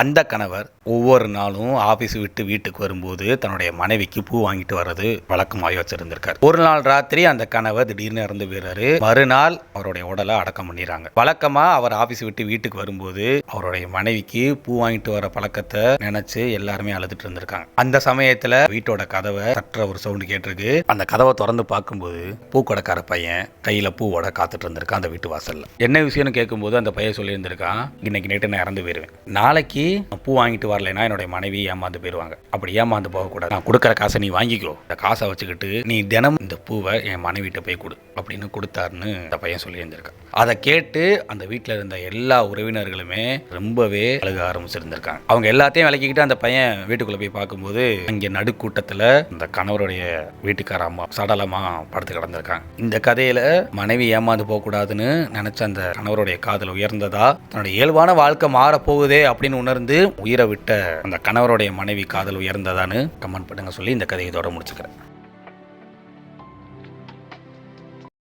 அந்த கணவர் ஒவ்வொரு நாளும் ஆபீஸ் விட்டு வீட்டுக்கு வரும்போது தன்னுடைய மனைவிக்கு பூ வாங்கிட்டு வர்றது வழக்கமாகி வச்சிருந்திருக்காரு. ஒரு நாள் ராத்திரி அந்த கணவர் திடீர்னு இறந்து போயிறாரு. மறுநாள் அவருடைய உடலை அடக்கம் பண்ணிடுறாங்க. வழக்கமா அவர் ஆபீஸ் விட்டு வீட்டுக்கு வரும்போது அவருடைய மனைவிக்கு பூ வாங்கிட்டு வர பழக்கத்தை நினைச்சு எல்லாருமே அழுதுட்டு இருந்திருக்காங்க. அந்த சமயத்துல வீட்டோட கதவை தட்டுற ஒரு சவுண்டு கேட்டிருக்கு. அந்த கதவை திறந்து பார்க்கும்போது பூக்கடைக்கார பையன் கையில பூவோட காத்துட்டு இருந்திருக்கான் அந்த வீட்டு வாசல்ல. என்ன விஷயம்னு கேட்கும்போது அந்த பையன் சொல்லியிருந்திருக்கான் இன்னைக்கு நைட்டு நான் இறந்து போயிருவேன். நாளைக்கு பூ வாங்கிட்டு வரலைன்னா என்னுடைய மனைவி ஏமாந்து போயிடுவாங்க. அப்படி ஏமாந்து போகக்கூடாது. நான் கொடுக்குற காசை நீ வாங்கிக்கோ. இந்த காசை வச்சுக்கிட்டு நீ தினம் இந்த பூவை என் மனைவிட்ட போய் கொடு அப்படின்னு கொடுத்தாருன்னு அந்த பையன் சொல்லியிருந்திருக்கான் அதை கேட்டு அந்த வீட்டில் இருந்த எல்லா உறவினர்களுமே ரொம்பவே அழுக ஆரம்பிச்சிருந்திருக்காங்க. அவங்க எல்லாத்தையும் விளக்கிக்கிட்டு அந்த பையன் வீட்டுக்குள்ளே போய் பார்க்கும்போது அங்கே நடுக்கூட்டத்தில் அந்த கணவருடைய வீட்டுக்கார அம்மா சடலமாக படுத்து கிடந்திருக்காங்க. இந்த கதையில் மனைவி ஏமாந்து போகக்கூடாதுன்னு நினச்ச அந்த கணவருடைய காதல் உயர்ந்ததா தன்னுடைய இயல்பான வாழ்க்கை மாறப்போகுதே அப்படின்னு உணர்ந்து உயிரை விட்ட அந்த கணவருடைய மனைவி காதல் உயர்ந்ததான்னு கமெண்ட் பண்ணுங்க சொல்லி இந்த கதையை இதோட முடிச்சுக்கிறேன்.